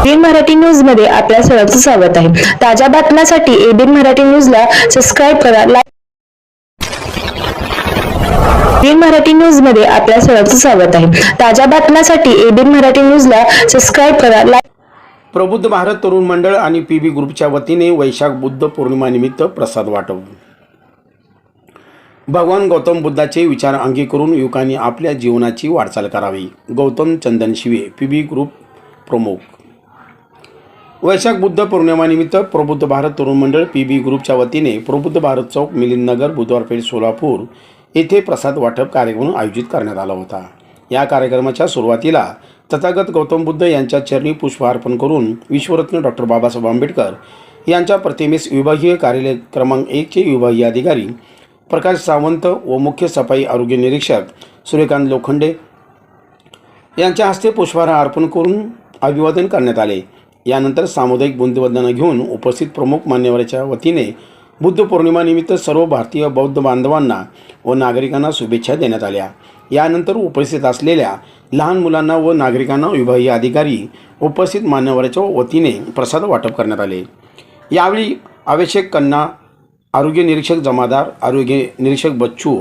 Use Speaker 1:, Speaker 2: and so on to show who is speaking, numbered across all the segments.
Speaker 1: ABN Marathi न्यूजमध्ये आपल्या सर्वांचं स्वागत आहे. ताज्या बातम्यांसाठी एबीन मराठी न्यूजला सबस्क्राईब करा लाईक मराठी न्यूजमध्ये आपल्या सर्वांचं स्वागत आहे. ताज्या बातम्यांसाठी एबीन मराठी न्यूजला सबस्क्राईब करा लाईक
Speaker 2: प्रबुद्ध भारत तरुण मंडळ आणि पी बी ग्रुपच्या वतीने वैशाख बुद्ध पौर्णिमानिमित्त प्रसाद वाटव भगवान गौतम बुद्धाचे विचार अंगी करून युवकांनी आपल्या जीवनाची वाटचाल करावी. गौतम चंदन शिवे पी बी ग्रुप प्रमुख. वैशाख बुद्ध पौर्णिमानिमित्त प्रबुद्ध भारत तरुण मंडळ पी बी ग्रुपच्या वतीने प्रबुद्ध भारत चौक मिलिंद नगर बुधवारपेठ सोलापूर येथे प्रसाद वाटप कार्यक्रम आयोजित करण्यात आला होता. या कार्यक्रमाच्या सुरुवातीला तथागत गौतम बुद्ध यांच्या चरणी पुष्प अर्पण करून विश्वरत्न डॉक्टर बाबासाहेब आंबेडकर यांच्या प्रतिमेस विभागीय कार्यालय क्रमांक एकचे विभागीय अधिकारी प्रकाश सावंत व मुख्य सफाई आरोग्य निरीक्षक सूर्यकांत लोखंडे यांच्या हस्ते पुष्पहार अर्पण करून अभिवादन करण्यात आले. यानंतर सामुदायिक बुंदवंदना घेऊन उपस्थित प्रमुख मान्यवराच्या वतीने बुद्ध पौर्णिमानिमित्त सर्व भारतीय बौद्ध बांधवांना व नागरिकांना शुभेच्छा देण्यात आल्या. यानंतर उपस्थित असलेल्या लहान मुलांना व नागरिकांना विभागीय अधिकारी उपस्थित मान्यवराच्या वतीने प्रसाद वाटप करण्यात आले. यावेळी आवश्यक कन्ना आरोग्य निरीक्षक जमादार आरोग्य निरीक्षक बच्चू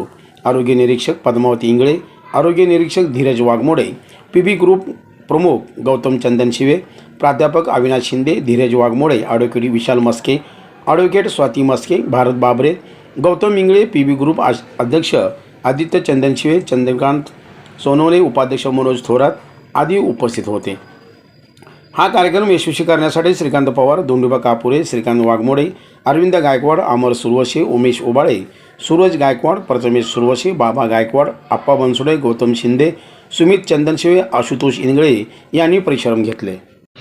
Speaker 2: आरोग्य निरीक्षक पद्मावती इंगळे आरोग्य निरीक्षक Dhiraj Waghmode P B group प्रमुख गौतम चंदन शिवे प्राध्यापक Avinash Shinde Dhiraj Waghmode advocate Vishal Maske advocate Swati Maske Bharat Babare Gautam Ingale P B group आज- अध्यक्ष आदित्य चंदन शिवे चंद्रकांत सोनवणे उपाध्यक्ष मनोज थोरात आदी उपस्थित होते. हा कार्यक्रम यशस्वी करण्यासाठी श्रीकांत पवार दोंडुबा कापुरे श्रीकांत वाघमोडे अरविंद गायकवाड अमर सुरवशी उमेश उबाळे सूरज गायकवाड प्रथमेश सुरवशी बाबा गायकवाड आप्पा बनसोडे गौतम शिंदे सुमित चंदनशिवे आशुतोष इंगळे यांनी परिश्रम घेतले.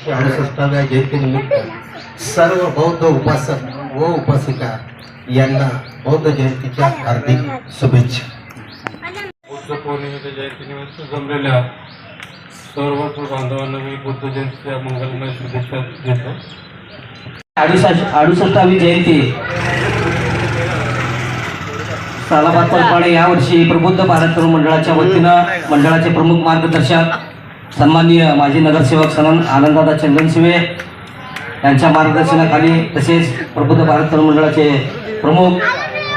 Speaker 3: अडुसष्टाव्या जयंतीनिमित्त सर्व बौद्ध उपासक व उपासिका यांना बौद्ध जयंतीच्या हार्दिक शुभेच्छा.
Speaker 4: बुद्ध पौर्णिमेच्या जयंतीनिमित्त जमलेल्या सर्व बांधवांना मी बुद्ध जयंतीच्या मंगलमय शुभेच्छा देतो
Speaker 5: अडुसष्टावी जयंती. सालाबाद पलपाडे यावर्षी प्रबुद्ध भारत तरुण मंडळाच्या वतीनं मंडळाचे प्रमुख मार्गदर्शक सन्माननीय माजी नगरसेवक सनन आनंददादा चंदनशिवे यांच्या मार्गदर्शनाखाली तसेच प्रबुद्ध भारत तरुण मंडळाचे प्रमुख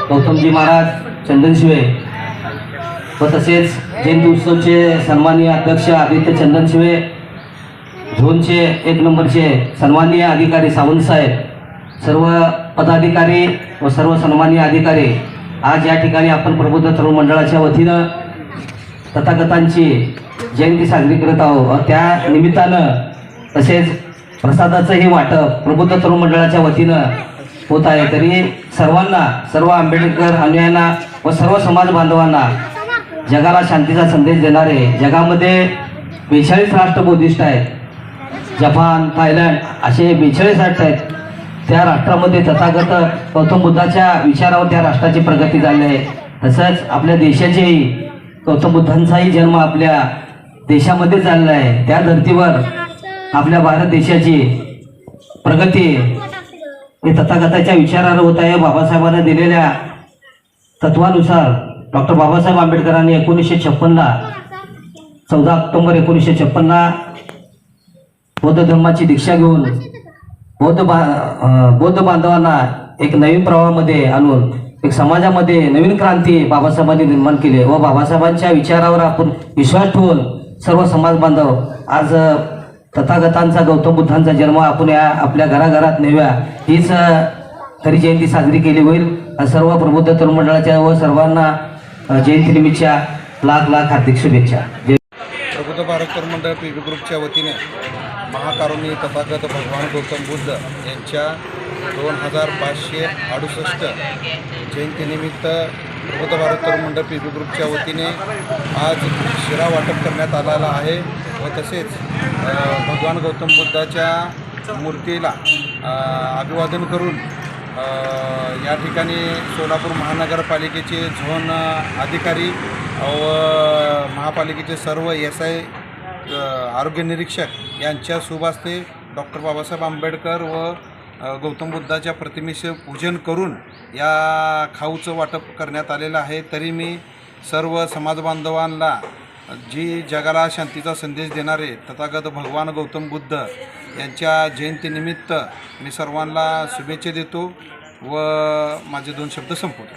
Speaker 5: गौतमजी महाराज चंदनशिवे व तसेच जयंती उत्सवचे सन्माननीय अध्यक्ष आदित्य चंदनशिवे झोनचे एक नंबरचे सन्माननीय अधिकारी सावंत साहेब सर्व पदाधिकारी व सर्व सन्माननीय अधिकारी आज या ठिकाणी आपण प्रबुद्ध तरुण मंडळाच्या वतीनं तथागतांची जयंती साजरी करत आहोत. व त्या निमित्तानं तसेच प्रसादाचंही वाटप प्रबुद्ध तरुण मंडळाच्या वतीनं होत आहे. तरी सर्वांना सर्व आंबेडकर अनुयांना व सर्व समाज बांधवांना जगाला शांतीचा संदेश देणारे जगामध्ये बेचाळीस राष्ट्र बोधिष्ट आहेत. जपान थायलंड असे बेचाळीस राष्ट्र आहेत. त्या राष्ट्रामध्ये तथागत गौतम बुद्धाच्या विचारावर त्या राष्ट्राची प्रगती झाली आहे. तसंच आपल्या देशाचेही गौतम बुद्धांचाही जन्म आपल्या देशामध्ये झालेला आहे. त्या धर्तीवर आपल्या भारत देशाची प्रगती हे तथागताच्या विचारावर होत आहे. बाबासाहेबांना दिलेल्या तत्वानुसार डॉक्टर बाबासाहेब आंबेडकरांनी एकोणीसशे छप्पनला चौदा ऑक्टोबर एकोणीसशे छप्पनला बौद्ध धर्माची दीक्षा घेऊन बौद्ध बा बौद्ध बांधवांना एक नवीन प्रवाहामध्ये आणून एक समाजामध्ये नवीन क्रांती बाबासाहेबांनी निर्माण केली व बाबासाहेबांच्या विचारावर आपण विश्वास ठेवून सर्व समाज बांधव आज तथागतांचा गौतम बुद्धांचा जन्म आपण या आपल्या घराघरात नेव्या हीच तरी जयंती साजरी केली होईल. सर्व प्रबुद्ध तरुण मंडळाच्या व सर्वांना जयंतीनिमित्तच्या लाख लाख हार्दिक शुभेच्छा.
Speaker 6: प्रबुद्ध मंडळ पी बी ग्रुपच्या वतीने महाकारुणी तथागत भगवान गौतम बुद्ध यांच्या दोन हजार पाचशे अडुसष्ट जयंतीनिमित्त प्रबुद्ध भारतकर मंडळ पी बी ग्रुपच्या वतीने आज शिरा वाटप करण्यात आलेला आहे व तसेच भगवान गौतम बुद्धाच्या मूर्तीला अभिवादन करून या ठिकाणी सोलापूर महानगरपालिकेचे झोन अधिकारी व महापालिकेचे सर्व एस आय आरोग्य निरीक्षक यांच्या शुभ डॉक्टर बाबासाहेब आंबेडकर व गौतम बुद्धाच्या प्रतिमेचे पूजन करून या खाऊचं वाटप करण्यात आलेलं आहे. तरी मी सर्व समाजबांधवांना जी जगाला शांतीचा संदेश देणारे तथागत भगवान गौतम बुद्ध यांच्या जयंतीनिमित्त मी सर्वांना शुभेच्छा देतो व माझे दोन शब्द संपवतो.